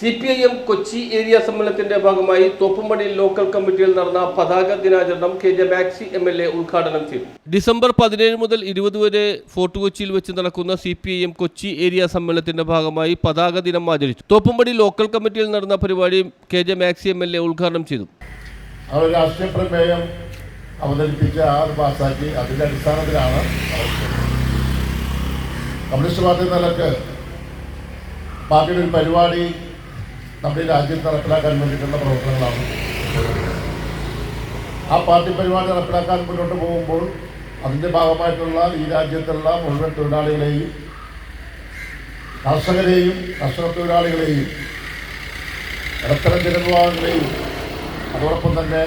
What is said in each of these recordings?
C P I M Kochi area സമ്മേളനത്തിന്റെ ഭാഗമായി Thoppumpady local കമ്മിറ്റിയിൽ നടന്ന പതാക ദിനാചരണം K J Maxi M L A ഉദ്ഘാടനം ചെയ്തു. ഡിസംബർ പതിനേഴ് മുതൽ ഇരുപത് വരെ ഫോർട്ട് കൊച്ചിയിൽ വെച്ച് നടക്കുന്ന C P I M Kochi area സമ്മേളനത്തിന്റെ ഭാഗമായി പതാക ദിനം ആചരിച്ചു. തോപ്പുംപടി ലോക്കൽ കമ്മിറ്റിയിൽ നടന്ന പരിപാടി K J Maxi M L A ഉദ്ഘാടനം ചെയ്തു. അവർ രാഷ്ട്രീയ പ്രമേയം അവതരിപ്പിച്ച് ആ അത് പാസ്സാക്കി അതിന്റെ അടിസ്ഥാനത്തിലാണ് കമ്മ്യൂണിസ്റ്റ് പാർട്ടി നിലയ്ക്ക് പാർട്ടിയുടെ ഒരു പരിപാടി നമ്മുടെ രാജ്യത്ത് നടപ്പിലാക്കാൻ വേണ്ടിയിട്ടുള്ള പ്രവർത്തനങ്ങളാണ്. ആ പാർട്ടി പരിപാടി നടപ്പിലാക്കാൻ മുന്നോട്ട് പോകുമ്പോൾ അതിന്റെ ഭാഗമായിട്ടുള്ള ഈ രാജ്യത്തുള്ള മുഴുവൻ തൊഴിലാളികളെയും കർഷകരെയും കർഷക തൊഴിലാളികളെയും ഇടത്തരം ജനവിഭാഗങ്ങളെയും അതോടൊപ്പം തന്നെ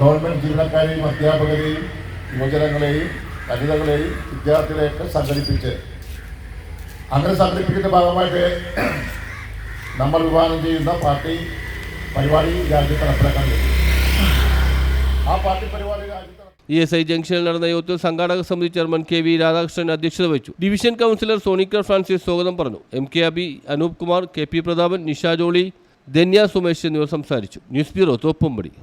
ഗവൺമെന്റ് ജീവനക്കാരെയും അധ്യാപകരെയും യുവജനങ്ങളെയും വനിതകളെയും വിദ്യാർത്ഥികളെയൊക്കെ സംഘടിപ്പിച്ച്. അങ്ങനെ സംഘടിപ്പിക്കുന്ന ഭാഗമായിട്ട് നമ്മൾ വിഭാവനം ചെയ്യുന്ന പാർട്ടി പരിപാടി രാജ്യത്ത് നടപ്പിലാക്കാൻ ആ പാർട്ടി പരിപാടി ഇ എസ് ഐ ജംഗ്ഷനിൽ നടന്ന യോഗത്തിൽ സംഘാടക സമിതി ചെയർമാൻ കെ വി രാധാകൃഷ്ണൻ അധ്യക്ഷത വഹിച്ചു. ഡിവിഷൻ കൗൺസിലർ സോണിക്കർ ഫ്രാൻസിസ് സ്വാഗതം പറഞ്ഞു. M K Abi Anoop Kumar K P Prathapan Nisha Jolly Dhanya Sumesh എന്നിവർ സംസാരിച്ചു. News bureau Thoppumpady.